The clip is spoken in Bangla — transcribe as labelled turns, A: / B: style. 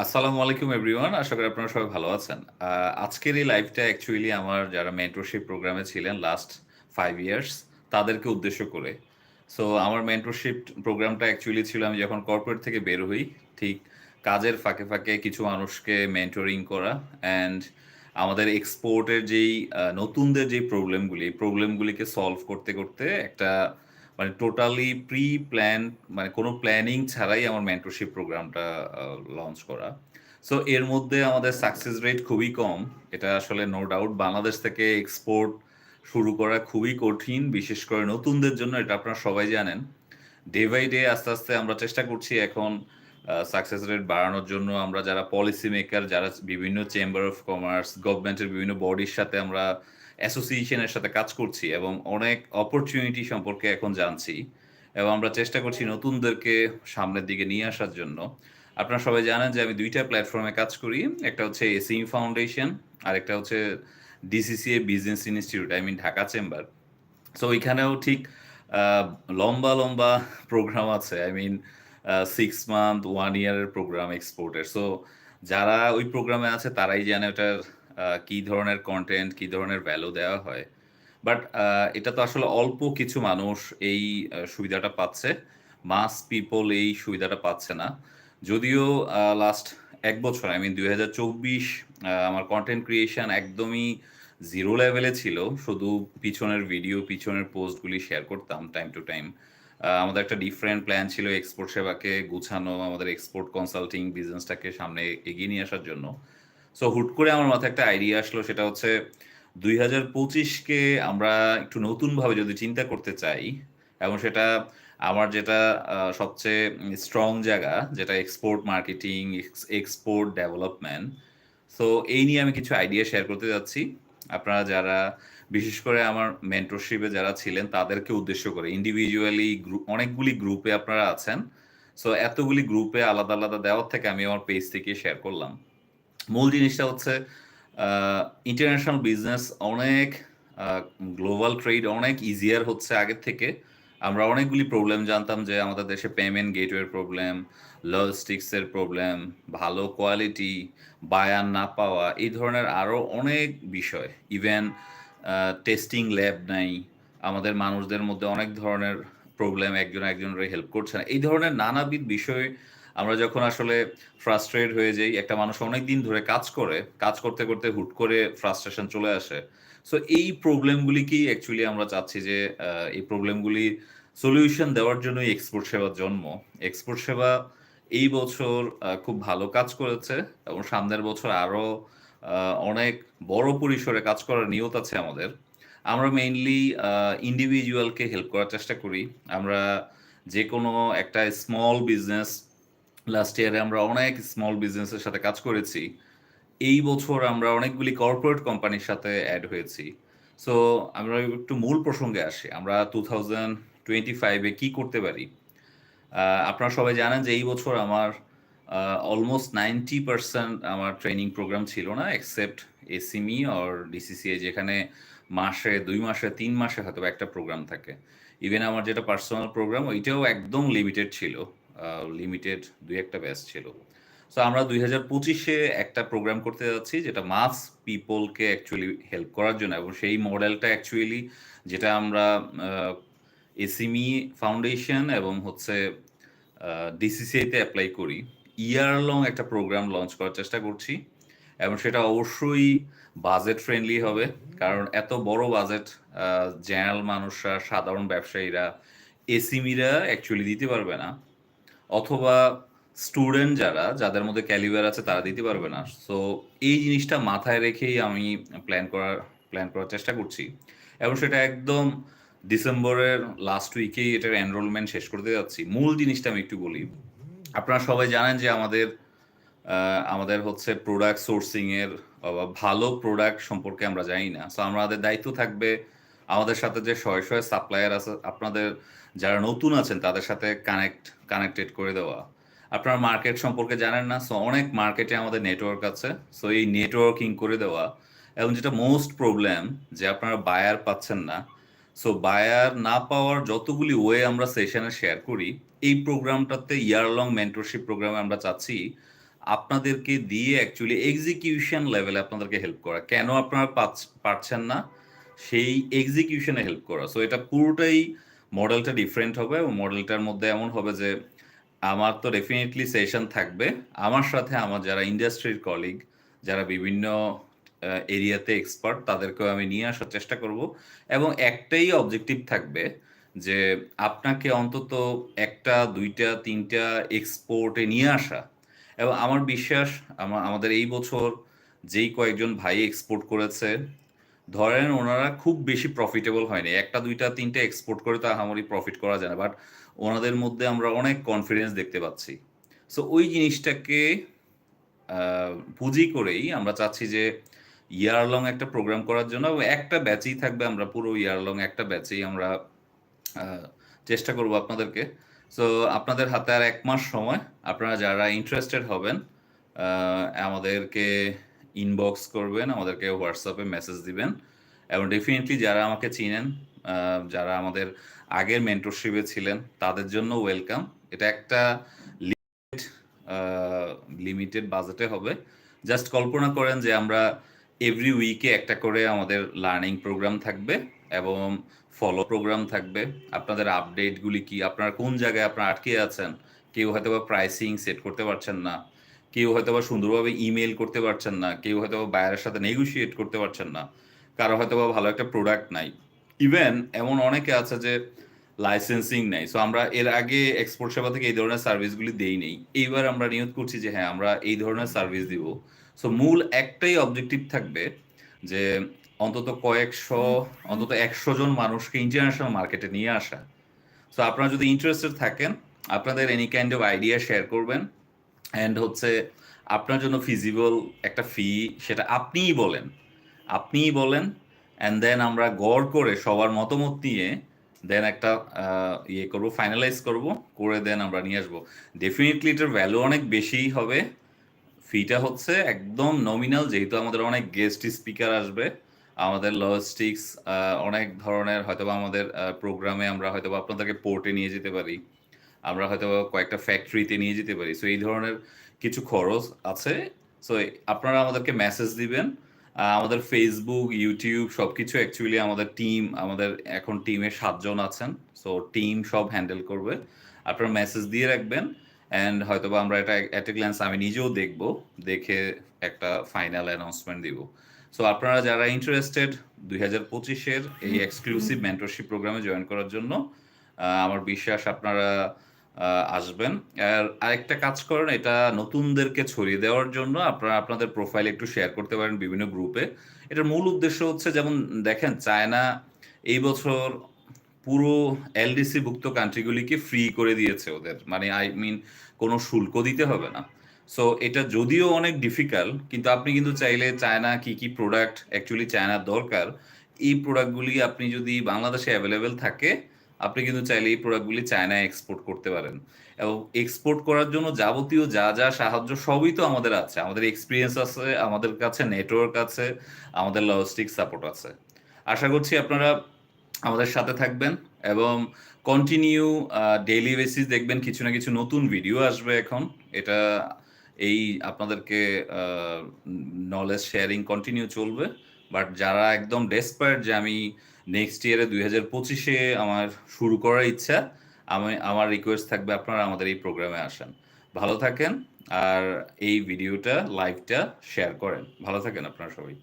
A: আসসালামু আলাইকুম এভরিওয়ান। আশা করি আপনারা সবাই ভালো আছেন। আজকের এই লাইভটা অ্যাকচুয়ালি আমার যারা মেন্টরশিপ প্রোগ্রামে ছিলেন লাস্ট 5 ইয়ার্স তাদেরকে উদ্দেশ্য করে। সো আমার মেন্টরশিপ প্রোগ্রামটা অ্যাকচুয়ালি ছিল আমি যখন কর্পোরেট থেকে বের হই, ঠিক কাজের ফাঁকে, ফাঁকে কিছু মানুষকে মেন্টরিং করা অ্যান্ড আমাদের এক্সপোর্টের যেই নতুনদের যেই প্রবলেমগুলি, এই প্রবলেমগুলিকে সলভ করতে, করতে একটা মানে টোটালি প্রি প্ল্যান মানে কোনো প্ল্যানিং ছাড়াই আমার মেন্টরশিপ প্রোগ্রামটা লঞ্চ করা। সো এর মধ্যে আমাদের সাকসেস রেট খুবই কম। এটা আসলে নো ডাউট বাংলাদেশ থেকে এক্সপোর্ট শুরু করা খুবই কঠিন। বিশেষ করে নতুনদের জন্য এটা আপনারা সবাই জানেন। ডে বাই ডে আস্তে, আস্তে আমরা চেষ্টা করছি এখন সাকসেস রেট বাড়ানোর জন্য আমরা যারা পলিসি মেকার, যারা বিভিন্ন চেম্বার অফ কমার্স, গভর্নমেন্টের বিভিন্ন বডির সাথে আমরা অ্যাসোসিয়েশন এর সাথে কাজ করছি এবং অনেক অপরচুনিটি সম্পর্কে এখন জানছি। এবং আমরা চেষ্টা করছি নতুনদেরকে সামনের দিকে নিয়ে আসার জন্য। আপনারা সবাই জানেন যে আমি ২ টা প্ল্যাটফর্মে কাজ করি। একটা হচ্ছে এসিম ফাউন্ডেশন, আরেকটা হচ্ছে DCCA business institute, I mean Dhaka chamber. So ওইখানেও ঠিক লম্বা, লম্বা প্রোগ্রাম আছে। আই মিন সিক্স 6 মান্থ, 1 ইয়ারের প্রোগ্রাম এক্সপোর্টের। সো যারা ওই প্রোগ্রামে আছে তারাই জানে ওটার কি ধরনের কন্টেন্ট কি ধরনের ভ্যালু দেওয়া হয়। বাট এটা তো আসলে অল্প কিছু মানুষ এই সুবিধাটা পাচ্ছে। মাস পিপল এই সুবিধাটা পাচ্ছে না। যদিও লাস্ট ১ বছর আই মিন ২০২৪ আ আমার কন্টেন্ট ক্রিয়েশন একদমই জিরো লেভেলে ছিল। শুধু পিছনের ভিডিও, পিছনের পোস্টগুলি শেয়ার করতাম টাইম টু টাইম। আমাদের একটা ডিফারেন্ট প্ল্যান ছিল এক্সপোর্ট সেবাকে গুছানো, আমাদের এক্সপোর্ট কনসাল্টিং বিজনেসটাকে সামনে এগিয়ে নিয়ে আসার জন্য। সো হুট করে আমার মাথায় একটা আইডিয়া আসলো সেটা হচ্ছে ২০২৫ কে আমরা একটু নতুনভাবে যদি চিন্তা করতে চাই এবং সেটা আমার যেটা সবচেয়ে স্ট্রং জায়গা যেটা export marketing, export development. So এই নিয়ে আমি কিছু আইডিয়া শেয়ার করতে যাচ্ছি। আপনারা যারা বিশেষ করে আমার মেন্টরশিপে যারা ছিলেন তাদেরকে উদ্দেশ্য করে ইন্ডিভিজুয়ালি গ্রু অনেকগুলি গ্রুপে আপনারা আছেন। সো এতগুলি গ্রুপে আলাদা, আলাদা দেওয়ার থেকে আমি আমার পেজ থেকে শেয়ার করলাম। মূল জিনিসটা হচ্ছে ইন্টারন্যাশনাল বিজনেস অনেক গ্লোবাল ট্রেড অনেক ইজিয়ার হচ্ছে আগের থেকে। আমরা অনেকগুলি প্রবলেম জানতাম যে আমাদের দেশে পেমেন্ট গেটওয়ের প্রবলেম, লজিস্টিক্স এর প্রবলেম, ভালো কোয়ালিটি, বায়ার না পাওয়া এই ধরনের আরও অনেক বিষয়। ইভেন টেস্টিং ল্যাব নাই। আমাদের মানুষদের মধ্যে অনেক ধরনের প্রবলেম একজন একজনের হেল্প করছে না। এই ধরনের নানাবিধ বিষয় আমরা যখন আসলে ফ্রাস্ট্রেট হয়ে যাই, একটা মানুষ অনেক দিন ধরে কাজ করে, কাজ করতে, করতে হুট করে ফ্রাস্ট্রেশন চলে আসে। সো এই প্রবলেমগুলিকেই অ্যাকচুয়ালি আমরা চাচ্ছি যে এই প্রবলেমগুলি সলিউশন দেওয়ার জন্যই এক্সপোর্ট সেবার জন্ম। এক্সপোর্ট সেবা এই বছর খুব ভালো কাজ করেছে এবং সামনের বছর আরও অনেক বড় পরিসরে কাজ করার নিয়ত আছে আমাদের। আমরা মেইনলি ইন্ডিভিজুয়ালকে হেল্প করার চেষ্টা করি। আমরা যেকোনো একটা স্মল বিজনেস লাস্ট ইয়ারে আমরা অনেক স্মল বিজনেসের সাথে কাজ করেছি। এই বছর আমরা অনেকগুলি কর্পোরেট কোম্পানির সাথে অ্যাড হয়েছি। সো আমরা একটু মূল প্রসঙ্গে আসি। আমরা 2025 এ কি করতে পারি? আপনারা সবাই জানেন যে এই বছর আমার অলমোস্ট 90% আমার ট্রেনিং প্রোগ্রাম ছিল না এক্সেপ্ট এসিমি অর ডিসিসিএ যেখানে মাসে, দুই মাসে, তিন মাসে হয়তো একটা প্রোগ্রাম থাকে। ইভেন আমার যেটা পার্সোনাল প্রোগ্রাম ওইটাও একদম লিমিটেড ছিল। লিমিটেড ২-১ টা ব্যাচ ছিল। সো আমরা ২০২৫ এ একটা প্রোগ্রাম করতে যাচ্ছি যেটা মাস পিপলকে অ্যাকচুয়ালি হেল্প করার জন্য এবং সেই মডেলটা অ্যাকচুয়ালি যেটা আমরা এসিমি ফাউন্ডেশন এবং হচ্ছে আ অ্যাপ্লাই করি। ইয়ার লং একটা প্রোগ্রাম লঞ্চ করার চেষ্টা করছি। এবং সেটা অবশ্যই বাজেট ফ্রেন্ডলি হবে। কারণ এত বড় বাজেট জেনারেল মানুষরা, সাধারণ ব্যবসায়ীরা, এসিমিরা অ্যাকচুয়ালি দিতে পারবে না। অথবা স্টুডেন্ট যারা, যাদের মধ্যে ক্যালিবার আছে তারা দিতে পারবে না। সো এই জিনিসটা মাথায় রেখেই আমি প্ল্যান করার প্ল্যান করার চেষ্টা করছি। এবং সেটা একদম ডিসেম্বরের লাস্ট উইকেই এটার এনরোলমেন্ট শেষ করতে যাচ্ছি। মূল জিনিসটা আমি একটু বলি। আপনারা সবাই জানেন যে আমাদের আমাদের হচ্ছে প্রোডাক্ট সোর্সিংয়ের ভালো প্রোডাক্ট সম্পর্কে আমরা জানি না। সো আমাদের দায়িত্ব থাকবে আমাদের সাথে যে শয়ে, শয়ে সাপ্লায়ার আছে আপনাদের যারা নতুন আছেন তাদের সাথে কানেক্ট কানেক্টেড করে দেওয়া। আপনারা মার্কেট সম্পর্কে জানেন না। সো অনেক মার্কেটে আমাদের নেটওয়ার্ক আছে। সো এই নেটওয়ার্কিং করে দেওয়া এবং যেটা মোস্ট প্রবলেম যে আপনারা বায়ার পাচ্ছেন না। সো বায়ার না পাওয়ার যতগুলি ওয়ে আমরা সেশনে শেয়ার করি, এই প্রোগ্রামটাতে ইয়ার লং মেন্টরশিপ প্রোগ্রামে আমরা চাচ্ছি আপনাদেরকে দিয়ে অ্যাকচুয়ালি এক্সিকিউশন লেভেলে আপনাদেরকে হেল্প করা কেন আপনারা পাচ- পারছেন না সেই এক্সিকিউশনে হেল্প করা। সো এটা পুরোটাই মডেলটা ডিফারেন্ট হবে এবং মডেলটার মধ্যে এমন হবে যে, আমার তো ডেফিনেটলি সেশন থাকবে। আমার সাথে আমার যারা ইন্ডাস্ট্রির কলিগ যারা বিভিন্ন এরিয়াতে এক্সপার্ট তাদেরকেও আমি নিয়ে আসার চেষ্টা করব। এবং একটাই অবজেক্টিভ থাকবে যে, আপনাকে অন্তত একটা, দুইটা, তিনটা এক্সপোর্টে নিয়ে আসা। এবং আমার বিশ্বাস, আমা- আমাদের এই বছর যেই কয়েকজন ভাই এক্সপোর্ট করেছে ধরেন ওনারা খুব বেশি প্রফিটেবল হয়নি। একটা, দুইটা, তিনটা এক্সপোর্ট করে তো আহামরি প্রফিট করা যায় না বাট ওনাদের মধ্যে আমরা অনেক কনফিডেন্স দেখতে পাচ্ছি। সো ওই জিনিসটাকে পুঁজি করেই আমরা চাচ্ছি যে ইয়ার লং একটা প্রোগ্রাম করার জন্য একটা ব্যাচেই থাকবে আমরা পুরো ইয়ার লং একটা ব্যাচেই আমরা চেষ্টা করব আপনাদেরকে। সো আপনাদের হাতে আর এক মাস সময়। আপনারা যারা ইন্টারেস্টেড হবেন আমাদেরকে ইনবক্স করবেন, আমাদেরকে হোয়াটসঅ্যাপে মেসেজ দিবেন। এবং ডেফিনেটলি যারা আমাকে চিনেন যারা আমাদের আগের মেন্টরশিপে ছিলেন, তাদের জন্য ওয়েলকাম এটা একটা লিমিটেড বাজেটে হবে। জাস্ট কল্পনা করেন যে আমরা এভরি উইকে একটা করে আমাদের লার্নিং প্রোগ্রাম থাকবে এবং ফলো প্রোগ্রাম থাকবে। আপনাদের আপডেটগুলি কি? আপনারা কোন জায়গায় আপনারা আটকে আছেন? কেউ হয়তো বা প্রাইসিং সেট করতে পারছেন না। কেউ হয়তো বা সুন্দরভাবে ইমেল করতে পারছেন না, কেউ হয়তো বা বায়ারের সাথে নেগোশিয়েট করতে পারছেন না, কারও হয়তো বা ভালো একটা প্রোডাক্ট নাই। ইভেন এমন অনেকে আছে যে লাইসেন্সিং নাই সো আমরা এর আগে এক্সপোর্ট সেবা থেকে এই ধরনের সার্ভিসগুলি দেই নেই। এইবার আমরা নিয়োগ করছি যে হ্যাঁ আমরা এই ধরনের সার্ভিস দিব। সো মূল একটাই অবজেক্টিভ থাকবে যে অন্তত কয়েকশো, অন্তত একশো জন মানুষকে ইন্টারন্যাশনাল মার্কেটে নিয়ে আসা। সো আপনারা যদি ইন্টারেস্টেড থাকেন, আপনাদের any kind of idea share করবেন। অ্যান্ড হচ্ছে আপনার জন্য ফিজিবল একটা ফি সেটা আপনিই বলেন। আপনিই বলেন অ্যান্ড দেন আমরা গড় করে সবার মতামত নিয়ে দেন একটা ইয়ে করব ফাইনালাইজ করব, করে দেন আমরা নিয়ে আসব। ডেফিনেটলি এটার ভ্যালু অনেক বেশিই হবে। ফিটা হচ্ছে একদম নমিনাল যেহেতু আমাদের অনেক গেস্ট স্পিকার আসবে। আমাদের লজিস্টিক্স অনেক ধরনের হয়তোবা আমাদের প্রোগ্রামে আমরা হয়তোবা আপনাদেরকে পোর্টে নিয়ে যেতে পারি। আমরা হয়তো কয়েকটা ফ্যাক্টরিতে নিয়ে যেতে পারি। সো এই ধরনের কিছু খরচ আছে। সো আপনারা আমাদেরকে মেসেজ দিবেন। আমাদের ফেসবুক ইউটিউব সব কিছু অ্যাকচুয়ালি আমাদের টিম আমাদের এখন টিমে সাতজন আছেন। সো টিম সব হ্যান্ডেল করবে। আপনারা মেসেজ দিয়ে রাখবেন। অ্যান্ড হয়তো বা আমরা এটা অ্যাট এ গ্ল্যান্স আমি নিজেও দেখব। দেখে একটা ফাইনাল অ্যানাউন্সমেন্ট দিব। সো আপনারা যারা ইন্টারেস্টেড দুই হাজার পঁচিশের এই এক্সক্লুসিভ মেন্টরশিপ প্রোগ্রামে জয়েন করার জন্য আমার বিশ্বাস আপনারা আসবেন। আর আরেকটা কাজ করেন, এটা নতুনদেরকে ছড়িয়ে দেওয়ার জন্য আপনারা আপনাদের প্রোফাইল একটু শেয়ার করতে পারেন বিভিন্ন গ্রুপে এটার মূল উদ্দেশ্য হচ্ছে, যেমন দেখেন, চায়না এই বছর পুরো এলডিসি ভুক্ত কান্ট্রিগুলিকে ফ্রি করে দিয়েছে ওদের। মানে আই মিন কোনো শুল্ক দিতে হবে না। সো এটা যদিও অনেক ডিফিকাল্ট কিন্তু আপনি কিন্তু চাইলে চায়না কি কি প্রোডাক্ট অ্যাকচুয়ালি চায়নার দরকার, এই প্রোডাক্টগুলি আপনি যদি বাংলাদেশে অ্যাভেলেবেল থাকে আপনি কিন্তু চাইলে এই প্রোডাক্টগুলি চায়নায় এক্সপোর্ট করতে পারেন। এবং এক্সপোর্ট করার জন্য যাবতীয় যা যা সাহায্য সবই তো আমাদের আছে। আমাদের এক্সপিরিয়েন্স আছে, আমাদের কাছে নেটওয়ার্ক আছে, আমাদের লজিস্টিক সাপোর্ট আছে। আশা করছি আপনারা আমাদের সাথে থাকবেন এবং কন্টিনিউ ডেইলি বেসিস দেখবেন কিছু না কিছু নতুন ভিডিও আসবে এখন। এটা এই আপনাদেরকে নলেজ শেয়ারিং কন্টিনিউ চলবে। বাট যারা একদম ডেসপার্ট যে আমি নেক্সট ইয়ারে দুই হাজার পঁচিশে আমার শুরু করার ইচ্ছা, আমি, আমার রিকোয়েস্ট থাকবে আপনারা আমাদের এই প্রোগ্রামে আসেন। ভালো থাকেন আর এই ভিডিওটা লাইভটা শেয়ার করেন। ভালো থাকেন আপনারা সবাই।